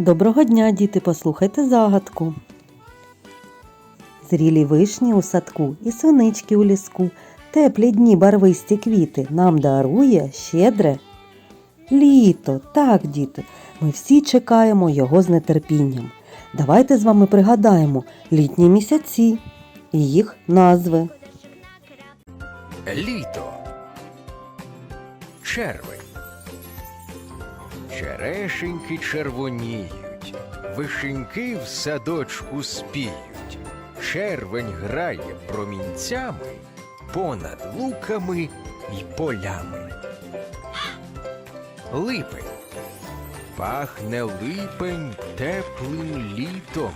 Доброго дня, діти, послухайте загадку. Зрілі вишні у садку і сонички у ліску, теплі дні барвисті квіти нам дарує щедре літо. Так, діти, ми всі чекаємо його з нетерпінням. Давайте з вами пригадаємо літні місяці і їх назви. Літо. Червень. Черешеньки червоніють, вишеньки в садочку спіють. Червень грає промінцями понад луками й полями. Липень. Пахне липень теплим літом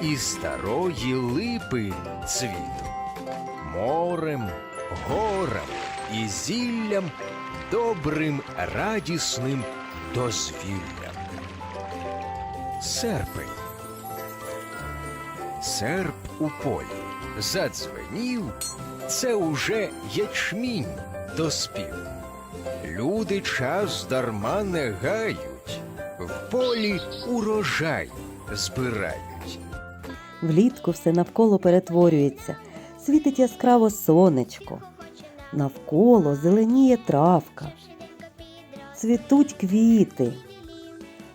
і старої липи цвітом морем, горам і зіллям, добрим, радісним дозвіллям. Серпень. Серп у полі задзвенів, це уже ячмінь доспів. Люди час дарма не гають, в полі урожай збирають. Влітку все навколо перетворюється, світить яскраво сонечко. Навколо зеленіє травка, цвітуть квіти.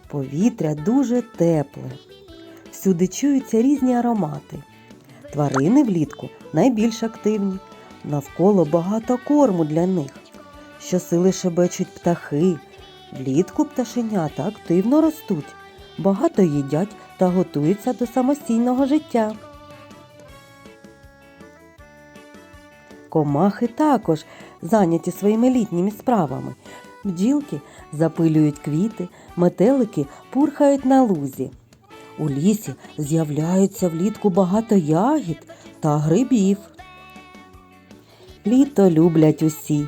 Повітря дуже тепле. Всюди чуються різні аромати. Тварини влітку найбільш активні. Навколо багато корму для них. Щосили шебечуть птахи. Влітку пташенята активно ростуть, багато їдять та готуються до самостійного життя. Комахи також зайняті своїми літніми справами. Бджілки запилюють квіти, метелики пурхають на лузі. У лісі з'являється влітку багато ягід та грибів. Літо люблять усі,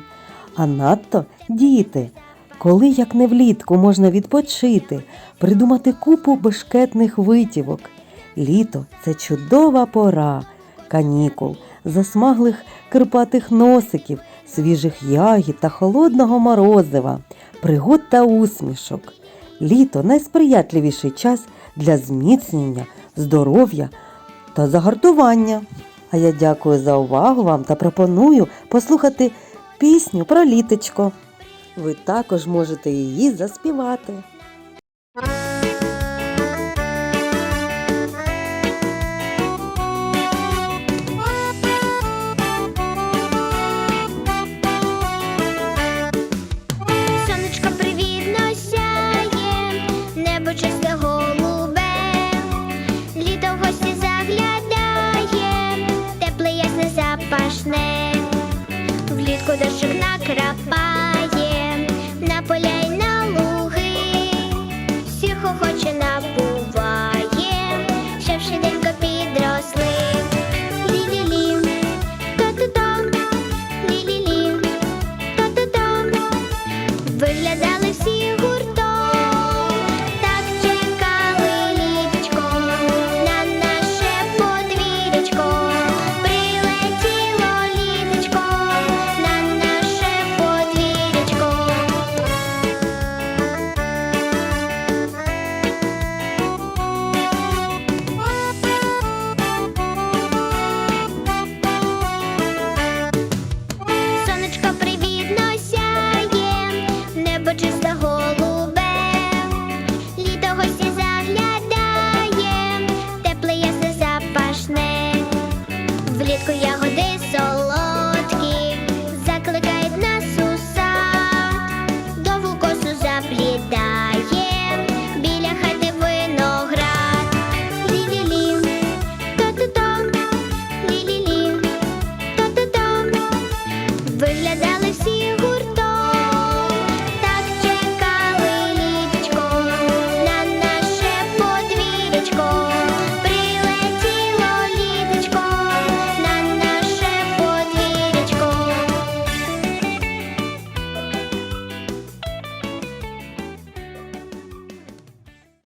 а надто діти. Коли як не влітку можна відпочити, придумати купу бешкетних витівок. Літо це чудова пора канікул, засмаглих кирпатих носиків, свіжих ягід та холодного морозива, пригод та усмішок. Літо найсприятливіший час для зміцнення, здоров'я та загартування. А я дякую за увагу вам та пропоную послухати пісню про літочко. Ви також можете її заспівати. Запашне, влітку дощик накрапає, на поля й на луги, всіх охоче набуває, щоб швиденько підросли. Лі-лі-лі, та-та-там, лі-лі-лі, та-та-там. Виглядали